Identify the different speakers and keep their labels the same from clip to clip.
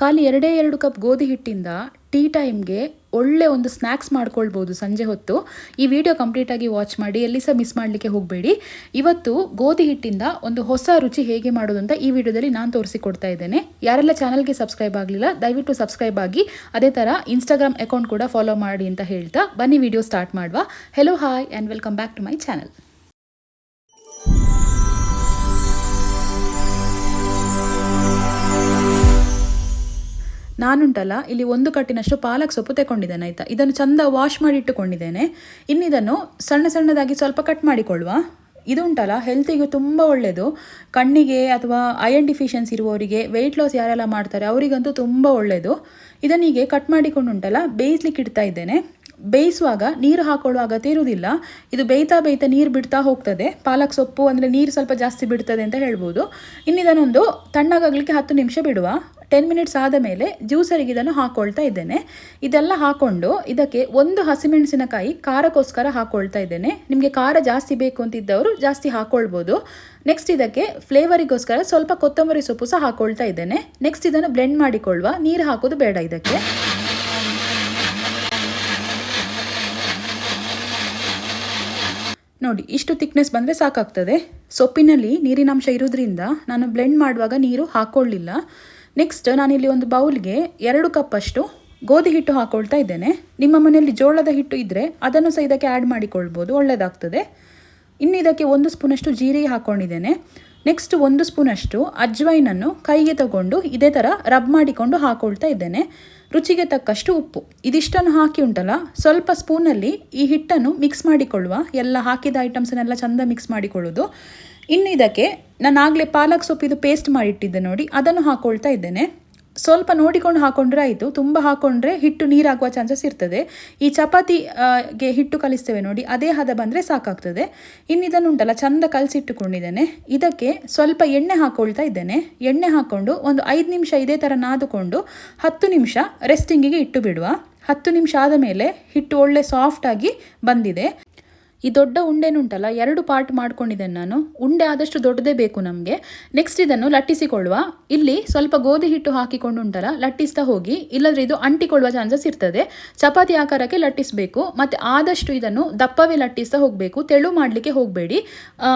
Speaker 1: ಖಾಲಿ ಎರಡೇ ಎರಡು ಕಪ್ ಗೋಧಿ ಹಿಟ್ಟಿಂದ ಟೀ ಟೈಮ್ಗೆ ಒಳ್ಳೆ ಒಂದು ಸ್ನ್ಯಾಕ್ಸ್ ಮಾಡ್ಕೊಳ್ಬೋದು ಸಂಜೆ ಹೊತ್ತು. ಈ ವಿಡಿಯೋ ಕಂಪ್ಲೀಟಾಗಿ ವಾಚ್ ಮಾಡಿ, ಎಲ್ಲಿ ಸಹ ಮಿಸ್ ಮಾಡಲಿಕ್ಕೆ ಹೋಗಬೇಡಿ. ಇವತ್ತು ಗೋಧಿ ಹಿಟ್ಟಿಂದ ಒಂದು ಹೊಸ ರುಚಿ ಹೇಗೆ ಮಾಡೋದು ಅಂತ ಈ ವಿಡಿಯೋದಲ್ಲಿ ನಾನು ತೋರಿಸಿಕೊಡ್ತಾ ಇದ್ದೇನೆ. ಯಾರೆಲ್ಲ ಚಾನಲ್ಗೆ ಸಬ್ಸ್ಕ್ರೈಬ್ ಆಗಲಿಲ್ಲ, ದಯವಿಟ್ಟು ಸಬ್ಸ್ಕ್ರೈಬ್ ಆಗಿ. ಅದೇ ಥರ ಇನ್ಸ್ಟಾಗ್ರಾಮ್ ಅಕೌಂಟ್ ಕೂಡ ಫಾಲೋ ಮಾಡಿ ಅಂತ ಹೇಳ್ತಾ ಬನ್ನಿ, ವಿಡಿಯೋ ಸ್ಟಾರ್ಟ್ ಮಾಡುವ. Hello hi and welcome back to my channel ನಾನುಂಟಲ್ಲ, ಇಲ್ಲಿ ಒಂದು ಕಟ್ಟಿನಷ್ಟು ಪಾಲಕ್ ಸೊಪ್ಪು ತಗೊಂಡಿದ್ದೇನೆ ಆಯಿತಾ? ಇದನ್ನು ಚಂದ ವಾಶ್ ಮಾಡಿ ಇಟ್ಟುಕೊಂಡಿದ್ದೇನೆ. ಇನ್ನಿದನ್ನು ಸಣ್ಣ ಸಣ್ಣದಾಗಿ ಸ್ವಲ್ಪ ಕಟ್ ಮಾಡಿಕೊಳ್ಳುವ. ಇದು ಉಂಟಲ್ಲ ಹೆಲ್ತಿಗೆ ತುಂಬ ಒಳ್ಳೆಯದು ಕಣ್ಣಿಗೆ ಅಥವಾ ಐರನ್ ಡಿಫಿಷಿಯನ್ಸಿ ಇರುವವರಿಗೆ ವೆಯ್ಟ್ ಲಾಸ್ ಯಾರೆಲ್ಲ ಮಾಡ್ತಾರೆ, ಅವರಿಗಂತೂ ತುಂಬ ಒಳ್ಳೆಯದು ಇದನ್ನೀಗೆ ಕಟ್ ಮಾಡಿಕೊಂಡು ಉಂಟಲ್ಲ, ಬೇಯಿಸ್ಲಿಕ್ಕೆ ಇಡ್ತಾ ಇದ್ದೇನೆ. ಬೇಯಿಸುವಾಗ ನೀರು ಹಾಕೊಳ್ಳುವ ಅಗತ್ಯ ಇರುವುದಿಲ್ಲ ಇದು ಬೇಯ್ತಾ ಬೇಯ್ತಾ ನೀರು ಬಿಡ್ತಾ ಹೋಗ್ತದೆ. ಪಾಲಕ್ ಸೊಪ್ಪು ಅಂದರೆ ನೀರು ಸ್ವಲ್ಪ ಜಾಸ್ತಿ ಬಿಡ್ತದೆ ಅಂತ ಹೇಳ್ಬೋದು. ಇನ್ನಿದನ್ನೊಂದು ತಣ್ಣಗಾಗಲಿಕ್ಕೆ ಹತ್ತು ನಿಮಿಷ ಬಿಡುವ. ಟೆನ್ ಮಿನಿಟ್ಸ್ ಆದ ಮೇಲೆ ಜ್ಯೂಸರಿಗೆ ಇದನ್ನು ಹಾಕ್ಕೊಳ್ತಾ ಇದ್ದೇನೆ. ಇದೆಲ್ಲ ಹಾಕ್ಕೊಂಡು ಇದಕ್ಕೆ ಒಂದು ಹಸಿಮೆಣಸಿನಕಾಯಿ ಖಾರಕ್ಕೋಸ್ಕರ ಹಾಕ್ಕೊಳ್ತಾ ಇದ್ದೇನೆ. ನಿಮಗೆ ಖಾರ ಜಾಸ್ತಿ ಬೇಕು ಅಂತಿದ್ದವರು ಜಾಸ್ತಿ ಹಾಕ್ಕೊಳ್ಬೋದು ನೆಕ್ಸ್ಟ್ ಇದಕ್ಕೆ ಫ್ಲೇವರಿಗೋಸ್ಕರ ಸ್ವಲ್ಪ ಕೊತ್ತಂಬರಿ ಸೊಪ್ಪು ಸಹ ಹಾಕ್ಕೊಳ್ತಾ ಇದ್ದೇನೆ. ನೆಕ್ಸ್ಟ್ ಇದನ್ನು ಬ್ಲೆಂಡ್ ಮಾಡಿಕೊಳ್ಳುವ. ನೀರು ಹಾಕೋದು ಬೇಡ ಇದಕ್ಕೆ. ನೋಡಿ, ಇಷ್ಟು ತಿಕ್ನೆಸ್ ಬಂದರೆ ಸಾಕಾಗ್ತದೆ. ಸೊಪ್ಪಿನಲ್ಲಿ ನೀರಿನಾಂಶ ಇರೋದ್ರಿಂದ ನಾನು ಬ್ಲೆಂಡ್ ಮಾಡುವಾಗ ನೀರು ಹಾಕ್ಕೊಳ್ಳಿಲ್ಲ ನೆಕ್ಸ್ಟ್ ನಾನಿಲ್ಲಿ ಒಂದು ಬೌಲ್ಗೆ ಎರಡು ಕಪ್ಪಷ್ಟು ಗೋಧಿ ಹಿಟ್ಟು ಹಾಕ್ಕೊಳ್ತಾ ಇದ್ದೇನೆ. ನಿಮ್ಮ ಮನೆಯಲ್ಲಿ ಜೋಳದ ಹಿಟ್ಟು ಇದ್ದರೆ ಅದನ್ನು ಸಹ ಇದಕ್ಕೆ ಆ್ಯಡ್ ಮಾಡಿಕೊಳ್ಬೋದು ಒಳ್ಳೆಯದಾಗ್ತದೆ ಇನ್ನು ಇದಕ್ಕೆ ಒಂದು ಸ್ಪೂನಷ್ಟು ಜೀರಿಗೆ ಹಾಕ್ಕೊಂಡಿದ್ದೇನೆ ನೆಕ್ಸ್ಟ್ ಒಂದು ಸ್ಪೂನಷ್ಟು ಅಜ್ವೈನನ್ನು ಕೈಗೆ ತಗೊಂಡು ಇದೇ ಥರ ರಬ್ ಮಾಡಿಕೊಂಡು ಹಾಕೊಳ್ತಾ ಇದ್ದೇನೆ. ರುಚಿಗೆ ತಕ್ಕಷ್ಟು ಉಪ್ಪು. ಇದಿಷ್ಟನ್ನು ಹಾಕಿ ಉಂಟಲ್ಲ, ಸ್ವಲ್ಪ ಸ್ಪೂನಲ್ಲಿ ಈ ಹಿಟ್ಟನ್ನು ಮಿಕ್ಸ್ ಮಾಡಿಕೊಳ್ಳುವ, ಎಲ್ಲ ಹಾಕಿದ ಐಟಮ್ಸನ್ನೆಲ್ಲ ಚೆಂದ ಮಿಕ್ಸ್ ಮಾಡಿಕೊಳ್ಳೋದು ಇನ್ನು ಇದಕ್ಕೆ ನಾನು ಆಗಲೇ ಪಾಲಕ್ ಸೊಪ್ಪಿದು ಪೇಸ್ಟ್ ಮಾಡಿಟ್ಟಿದ್ದೆ ನೋಡಿ, ಅದನ್ನು ಹಾಕ್ಕೊಳ್ತಾ ಇದ್ದೇನೆ. ಸ್ವಲ್ಪ ನೋಡಿಕೊಂಡು ಹಾಕೊಂಡ್ರೆ ಆಯಿತು. ತುಂಬ ಹಾಕೊಂಡ್ರೆ ಹಿಟ್ಟು ನೀರಾಗುವ ಚಾನ್ಸಸ್ ಇರ್ತದೆ. ಈ ಚಪಾತಿಗೆ ಹಿಟ್ಟು ಕಲಿಸ್ತೇವೆ ನೋಡಿ, ಅದೇ ಹದ ಬಂದರೆ ಸಾಕಾಗ್ತದೆ. ಇನ್ನು ಇದನ್ನು ಉಂಟಲ್ಲ, ಚಂದ ಕಲಸಿಟ್ಟುಕೊಂಡಿದ್ದೇನೆ. ಇದಕ್ಕೆ ಸ್ವಲ್ಪ ಎಣ್ಣೆ ಹಾಕೊಳ್ತಾ ಇದ್ದೇನೆ. ಎಣ್ಣೆ ಹಾಕ್ಕೊಂಡು ಒಂದು ಐದು ನಿಮಿಷ ಇದೇ ಥರ ನಾದುಕೊಂಡು ಹತ್ತು ನಿಮಿಷ ರೆಸ್ಟಿಂಗಿಗೆ ಇಟ್ಟು ಬಿಡುವ. ಹತ್ತು ನಿಮಿಷ ಆದ ಮೇಲೆ ಹಿಟ್ಟು ಒಳ್ಳೆ ಸಾಫ್ಟಾಗಿ ಬಂದಿದೆ. ಈ ದೊಡ್ಡ ಉಂಡೆನುಂಟಲ್ಲ, ಎರಡು ಪಾರ್ಟ್ ಮಾಡ್ಕೊಂಡಿದ್ದೇನೆ ನಾನು. ಉಂಡೆ ಆದಷ್ಟು ದೊಡ್ಡದೇ ಬೇಕು ನಮಗೆ. ನೆಕ್ಸ್ಟ್ ಇದನ್ನು ಲಟ್ಟಿಸಿಕೊಳ್ಳುವ. ಇಲ್ಲಿ ಸ್ವಲ್ಪ ಗೋಧಿ ಹಿಟ್ಟು ಹಾಕಿಕೊಂಡು ಉಂಟಲ್ಲ ಲಟ್ಟಿಸ್ತಾ ಹೋಗಿ. ಇಲ್ಲದ್ರೆ ಇದು ಅಂಟಿಕೊಳ್ಳುವ ಚಾನ್ಸಸ್ ಇರ್ತದೆ. ಚಪಾತಿ ಆಕಾರಕ್ಕೆ ಲಟ್ಟಿಸಬೇಕು. ಮತ್ತು ಆದಷ್ಟು ಇದನ್ನು ದಪ್ಪವೇ ಲಟ್ಟಿಸ್ತಾ ಹೋಗಬೇಕು. ತೆಳು ಮಾಡಲಿಕ್ಕೆ ಹೋಗಬೇಡಿ.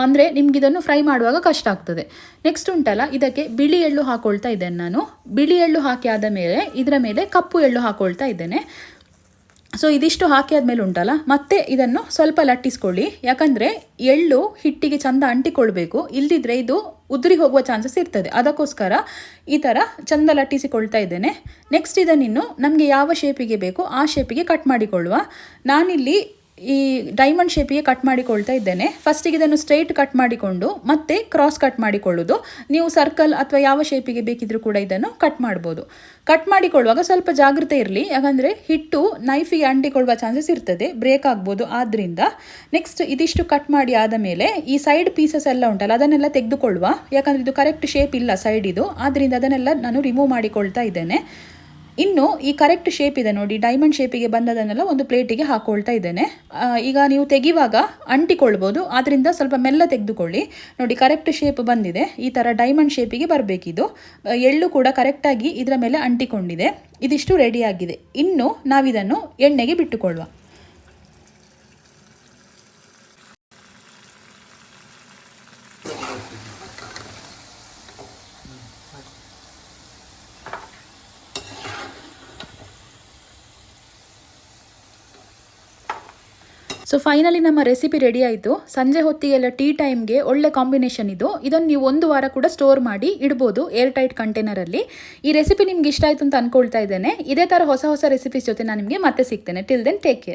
Speaker 1: ಅಂದರೆ ನಿಮ್ಗೆ ಇದನ್ನು ಫ್ರೈ ಮಾಡುವಾಗ ಕಷ್ಟ ಆಗ್ತದೆ. ನೆಕ್ಸ್ಟ್ ಉಂಟಲ್ಲ, ಇದಕ್ಕೆ ಬಿಳಿ ಎಳ್ಳು ಹಾಕೊಳ್ತಾ ಇದ್ದೇನೆ ನಾನು. ಬಿಳಿ ಎಳ್ಳು ಹಾಕಿ ಆದ ಮೇಲೆ, ಇದರ ಮೇಲೆ ಕಪ್ಪು ಎಳ್ಳು ಹಾಕೊಳ್ತಾ ಇದ್ದೇನೆ. ಸೊ ಇದಿಷ್ಟು ಹಾಕಿ ಆದಮೇಲೆ ಉಂಟಲ್ಲ? ಮತ್ತೆ ಇದನ್ನು ಸ್ವಲ್ಪ ಲಟ್ಟಿಸ್ಕೊಳ್ಳಿ. ಯಾಕಂದರೆ ಎಳ್ಳು ಹಿಟ್ಟಿಗೆ ಚಂದ ಅಂಟಿಕೊಳ್ಬೇಕು. ಇಲ್ಲದಿದ್ದರೆ ಇದು ಉದುರಿ ಹೋಗುವ ಚಾನ್ಸಸ್ ಇರ್ತದೆ. ಅದಕ್ಕೋಸ್ಕರ ಈ ಥರ ಚಂದ ಲಟ್ಟಿಸಿಕೊಳ್ತಾ ಇದ್ದೇನೆ. ನೆಕ್ಸ್ಟ್ ಇದನ್ನಿನ್ನು ನಮಗೆ ಯಾವ ಶೇಪಿಗೆ ಬೇಕೋ ಆ ಶೇಪಿಗೆ ಕಟ್ ಮಾಡಿಕೊಳ್ಳುವ. ನಾನಿಲ್ಲಿ ಈ ಡೈಮಂಡ್ ಶೇಪಿಗೆ ಕಟ್ ಮಾಡಿಕೊಳ್ತಾ ಇದ್ದೇನೆ. ಫಸ್ಟಿಗೆ ಇದನ್ನು ಸ್ಟ್ರೈಟ್ ಕಟ್ ಮಾಡಿಕೊಂಡು, ಮತ್ತೆ ಕ್ರಾಸ್ ಕಟ್ ಮಾಡಿಕೊಳ್ಳೋದು. ನೀವು ಸರ್ಕಲ್ ಅಥವಾ ಯಾವ ಶೇಪಿಗೆ ಬೇಕಿದ್ರೂ ಕೂಡ ಇದನ್ನು ಕಟ್ ಮಾಡ್ಬೋದು. ಕಟ್ ಮಾಡಿಕೊಳ್ಳುವಾಗ ಸ್ವಲ್ಪ ಜಾಗ್ರತೆ ಇರಲಿ. ಯಾಕಂದರೆ ಹಿಟ್ಟು ನೈಫಿಗೆ ಅಂಟಿಕೊಳ್ಳುವ ಚಾನ್ಸಸ್ ಇರ್ತದೆ. ಬ್ರೇಕ್ ಆಗ್ಬೋದು. ಆದ್ದರಿಂದ ನೆಕ್ಸ್ಟ್ ಇದಿಷ್ಟು ಕಟ್ ಮಾಡಿ ಆದ ಮೇಲೆ ಈ ಸೈಡ್ ಪೀಸಸ್ ಎಲ್ಲ ಉಂಟಲ್ಲ, ಅದನ್ನೆಲ್ಲ ತೆಗೆದುಕೊಳ್ಳುವ. ಯಾಕಂದರೆ ಇದು ಕರೆಕ್ಟ್ ಶೇಪ್ ಇಲ್ಲ ಸೈಡ್ ಇದು. ಆದ್ದರಿಂದ ಅದನ್ನೆಲ್ಲ ನಾನು ರಿಮೂವ್ ಮಾಡಿಕೊಳ್ತಾ ಇದ್ದೇನೆ. ಇನ್ನು ಈ ಕರೆಕ್ಟ್ ಶೇಪ್ ಇದೆ ನೋಡಿ ಡೈಮಂಡ್ ಶೇಪಿಗೆ ಬಂದದನ್ನೆಲ್ಲ ಒಂದು ಪ್ಲೇಟಿಗೆ ಹಾಕೊಳ್ತಾ ಇದ್ದೇನೆ. ಈಗ ನೀವು ತೆಗಿವಾಗ ಅಂಟಿಕೊಳ್ಬೋದು ಆದ್ದರಿಂದ ಸ್ವಲ್ಪ ಮೆಲ್ಲ ತೆಗೆದುಕೊಳ್ಳಿ. ನೋಡಿ ಕರೆಕ್ಟ್ ಶೇಪ್ ಬಂದಿದೆ. ಈ ಥರ ಡೈಮಂಡ್ ಶೇಪಿಗೆ ಬರಬೇಕಿದು. ಎಳ್ಳು ಕೂಡ ಕರೆಕ್ಟಾಗಿ ಇದರ ಮೇಲೆ ಅಂಟಿಕೊಂಡಿದೆ. ಇದಿಷ್ಟು ರೆಡಿಯಾಗಿದೆ ಇನ್ನು ನಾವಿದನ್ನು ಎಣ್ಣೆಗೆ ಬಿಟ್ಟುಕೊಳ್ಳುವ. ಸೊ ಫೈನಲಿ ನಮ್ಮ ರೆಸಿಪಿ ರೆಡಿ ಆಯಿತು. ಸಂಜೆ ಹೊತ್ತಿಗೆಲ್ಲ ಟೀ ಟೈಮ್ಗೆ ಒಳ್ಳೆ ಕಾಂಬಿನೇಷನ್ ಇದು. ಇದನ್ನು ನೀವು ಒಂದು ವಾರ ಕೂಡ ಸ್ಟೋರ್ ಮಾಡಿ ಇಡ್ಬೋದು ಏರ್ ಟೈಟ್ ಕಂಟೈನರಲ್ಲಿ ಈ ರೆಸಿಪಿ ನಿಮ್ಗೆ ಇಷ್ಟ ಆಯಿತು ಅಂತ ಅನ್ಕೊಳ್ತಾ ಇದ್ದೇನೆ. ಇದೇ ಥರ ಹೊಸ ಹೊಸ ರೆಸಿಪೀಸ್ ಜೊತೆ ನಾನು ನಿಮಗೆ ಮತ್ತೆ ಸಿಗ್ತೇನೆ. Till then take care